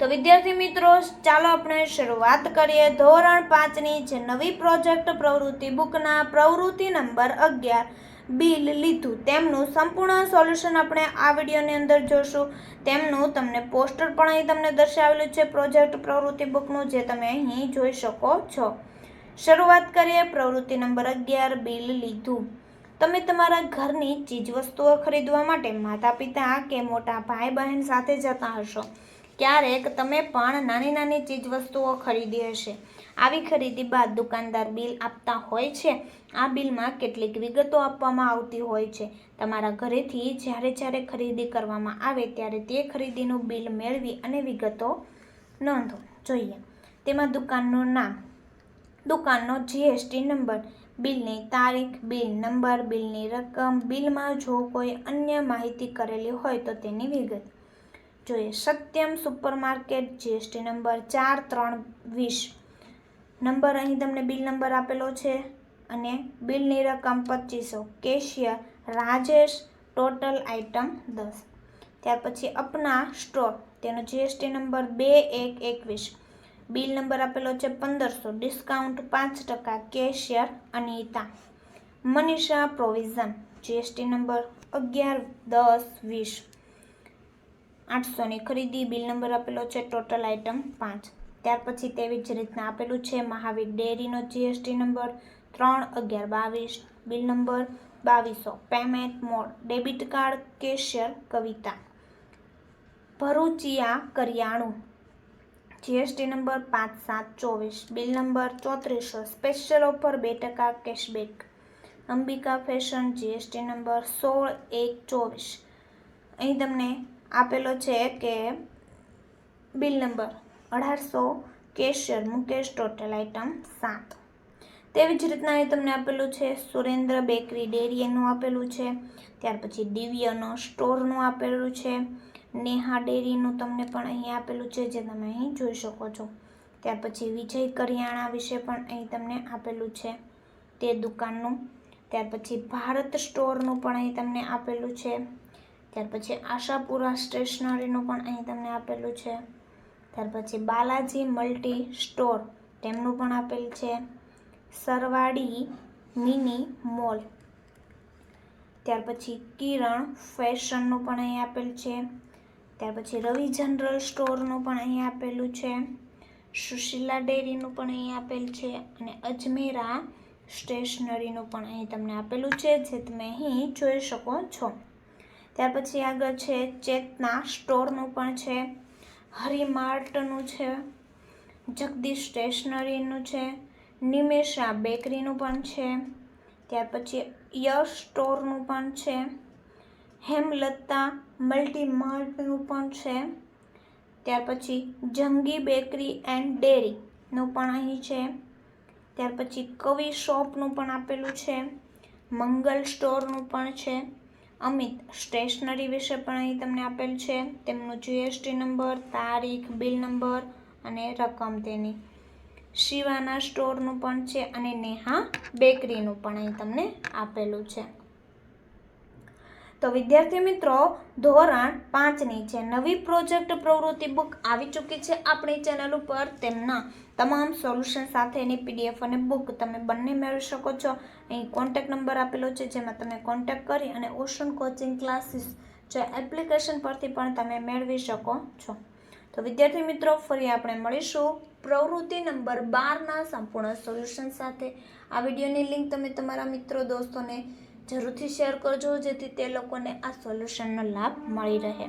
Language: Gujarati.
તો વિદ્યાર્થી મિત્રો, ચાલો આપણે શરૂઆત કરીએ. ધોરણ પાંચની જે નવી પ્રોજેક્ટ પ્રવૃત્તિ બુકના પ્રવૃત્તિ નંબર અગિયાર, બિલ લીધું. તેમનું સંપૂર્ણ સોલ્યુશન આપણે આ વિડીયોની અંદર જોશું. તેમનું તમને પોસ્ટર પણ અહીં તમને દર્શાવેલું છે, પ્રોજેક્ટ પ્રવૃત્તિ બુકનું, જે તમે અહીં જોઈ શકો છો. શરૂઆત કરીએ, પ્રવૃત્તિ નંબર અગિયાર, બિલ લીધું. તમે તમારા ઘરની ચીજવસ્તુઓ ખરીદવા માટે માતા પિતા કે મોટા ભાઈ બહેન સાથે જતા હશો. ક્યારેક તમે પણ નાની નાની ચીજવસ્તુઓ ખરીદી હશે. આવી ખરીદી બાદ દુકાનદાર બિલ આપતા હોય છે. આ બિલમાં કેટલીક વિગતો આપવામાં આવતી હોય છે. તમારા ઘરેથી જ્યારે જ્યારે ખરીદી કરવામાં આવે ત્યારે તે ખરીદીનું બિલ મેળવી અને વિગતો નોંધો. જોઈએ. તેમાં દુકાનનું નામ, દુકાનનો જીએસટી નંબર, બિલની તારીખ, બિલ નંબર, બિલની રકમ, બિલમાં જો કોઈ અન્ય માહિતી કરેલી હોય તો તેની વિગત જોઈએ. સત્યમ સુપરમાર્કેટ જીએસટી નંબર ચાર ત્રણ વીસ. નંબર અહીં તમને બિલ નંબર આપેલો છે અને બિલની રકમ પચીસો. કેશિયર રાજેશ ટોટલ આઇટમ દસ. ત્યાર પછી અપના સ્ટોર તેનો જીએસટી નંબર બે એક એકવીસ. બિલ નંબર આપેલો છે પંદરસો. ડિસ્કાઉન્ટ પાંચ ટકા cashier Anita. Manisha provision, GST number અગિયાર દસ વીસ. આઠસોની ખરીદી બિલ નંબર આપેલો છે ટોટલ આઇટમ પાંચ. ત્યાર પછી તેવી જ રીતના આપેલું છે મહાવીર ડેરીનો જીએસટી નંબર ત્રણ અગિયાર બાવીસ, બિલ નંબર બાવીસો payment mode, debit card, cashier, Kavita. Bharuchiya કરિયાણું. જીએસટી નંબર પાંચ સાત ચોવીસ, બિલ નંબર ચોત્રીસો સ્પેશિયલ ઓફર બે ટકા cashback. Ambika fashion GST number સોળ એક ચોવીસ. અહીં તમને આપેલો છે કે બિલ નંબર અઢારસો કેશિયર મુકેશ ટોટલ આઇટમ સાત. તેવી જ રીતના અહીં તમને આપેલું છે, સુરેન્દ્ર બેકરી ડેરી એનું આપેલું છે, ત્યાર પછી દિવ્યનો સ્ટોરનું આપેલું છે, નેહા ડેરીનું તમને પણ અહીં આપેલું છે, જે તમે અહીં જોઈ શકો છો. ત્યાર પછી વિજય કરિયાણા વિશે પણ અહીં તમને આપેલું છે, તે દુકાનનું. ત્યાર પછી ભારત સ્ટોરનું પણ અહીં તમને આપેલું છે ત્યાર પછી આશાપુરા સ્ટેશનરીનું પણ અહીં તમને આપેલું છે. ત્યાર પછી બાલાજી મલ્ટી સ્ટોર તેમનું પણ આપેલ છે. Sarwadi mini mall. ત્યાર પછી કિરણ ફેશનનું પણ અહીં આપેલ છે. ત્યાર પછી રવિ જનરલ સ્ટોરનું પણ અહીં આપેલું છે. સુશીલા ડેરીનું પણ અહીં આપેલ છે અને અજમેરા સ્ટેશનરીનું પણ અહીં તમને આપેલું છે, જે તમે અહીં જોઈ શકો છો. ત્યાર પછી આગળ છે ચેતના, સ્ટોરનું પણ છે, હરિમાર્ટનું છે, જગદીશ સ્ટેશનરીનું છે, નિમેષા બેકરીનું પણ છે, ત્યાર પછી યશ સ્ટોરનું પણ છે, હેમલતા મલ્ટીમાર્ટનું પણ છે, ત્યાર પછી જંગી બેકરી એન્ડ ડેરીનું પણ અહીં છે, ત્યાર પછી કવિ શોપનું પણ આપેલું છે, મંગલ સ્ટોરનું પણ છે અમિત સ્ટેશનરી વિશે પણ અહીં તમને આપેલ છે. તેમનું જીએસટી નંબર તારીખ બિલ નંબર અને રકમ તેની. શિવાના સ્ટોરનું પણ છે અને નેહા બેકરીનું પણ અહીં તમને આપેલું છે. તો વિદ્યાર્થી મિત્રો, ધોરણ પાંચની છે નવી પ્રોજેક્ટ પ્રવૃત્તિ બુક આવી ચૂકી છે આપણી ચેનલ ઉપર, તેમના તમામ સોલ્યુશન સાથેની પીડીએફ અને બુક તમે બંને મેળવી શકો છો. અહીં કોન્ટેક્ટ નંબર આપેલો છે, જેમાં તમે કોન્ટેક્ટ કરી અને ઓશન કોચિંગ ક્લાસીસ જે એપ્લિકેશન પરથી પણ તમે મેળવી શકો છો. તો વિદ્યાર્થી મિત્રો, ફરી આપણે મળીશું પ્રવૃત્તિ નંબર બારના સંપૂર્ણ સોલ્યુશન સાથે. આ વિડીયોની લિંક તમે તમારા મિત્રો, દોસ્તોને જરૂરથી શેર કરજો જેથી તે લોકોને આ સોલ્યુશનનો લાભ મળી રહે.